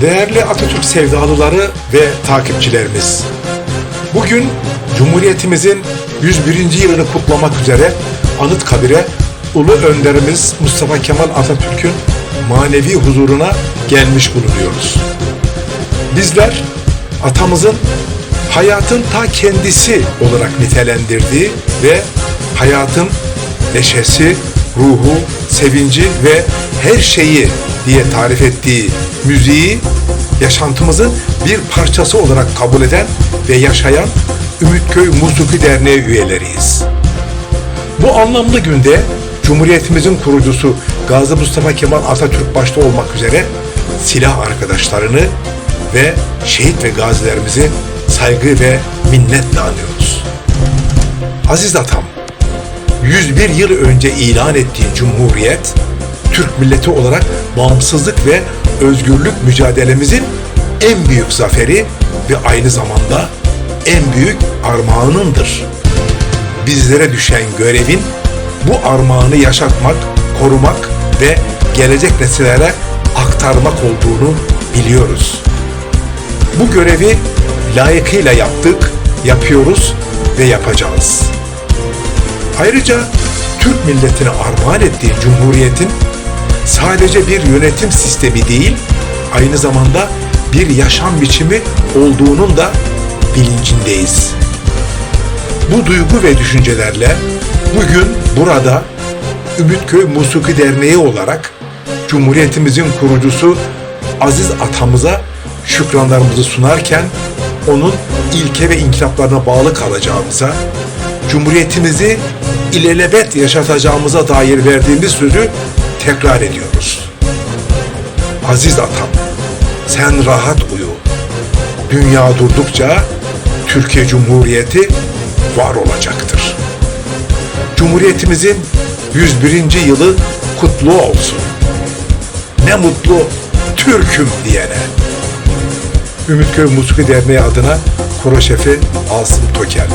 Değerli Atatürk sevdalıları ve takipçilerimiz. Bugün Cumhuriyetimizin 101. yılını kutlamak üzere Anıtkabir'e Ulu Önderimiz Mustafa Kemal Atatürk'ün manevi huzuruna gelmiş bulunuyoruz. Bizler atamızın hayatın ta kendisi olarak nitelendirdiği ve hayatın neşesi, ruhu, sevinci ve her şeyi diye tarif ettiği müziği yaşantımızın bir parçası olarak kabul eden ve yaşayan Ümitköy Musiki Derneği üyeleriyiz. Bu anlamlı günde Cumhuriyetimizin kurucusu Gazi Mustafa Kemal Atatürk başta olmak üzere silah arkadaşlarını ve şehit ve gazilerimizi saygı ve minnetle anıyoruz. Aziz atam, 101 yıl önce ilan ettiğin Cumhuriyet, Türk milleti olarak bağımsızlık ve özgürlük mücadelemizin en büyük zaferi ve aynı zamanda en büyük armağanındır. Bizlere düşen görevin bu armağanı yaşatmak, korumak ve gelecek nesillere aktarmak olduğunu biliyoruz. Bu görevi layıkıyla yaptık, yapıyoruz ve yapacağız. Ayrıca Türk milletine armağan ettiği Cumhuriyet'in sadece bir yönetim sistemi değil, aynı zamanda bir yaşam biçimi olduğunun da bilincindeyiz. Bu duygu ve düşüncelerle bugün burada Ümitköy Musiki Derneği olarak Cumhuriyetimizin kurucusu Aziz Atamıza şükranlarımızı sunarken onun ilke ve inkılaplarına bağlı kalacağımıza, Cumhuriyetimizi ilelebet yaşatacağımıza dair verdiğimiz sözü tekrar ediyoruz. Aziz Atam, sen rahat uyu. Dünya durdukça Türkiye Cumhuriyeti var olacaktır. Cumhuriyetimizin 101. yılı kutlu olsun. Ne mutlu Türk'üm diyene. Ümitköy Musiki Derneği adına koro şefi Asım Tokel.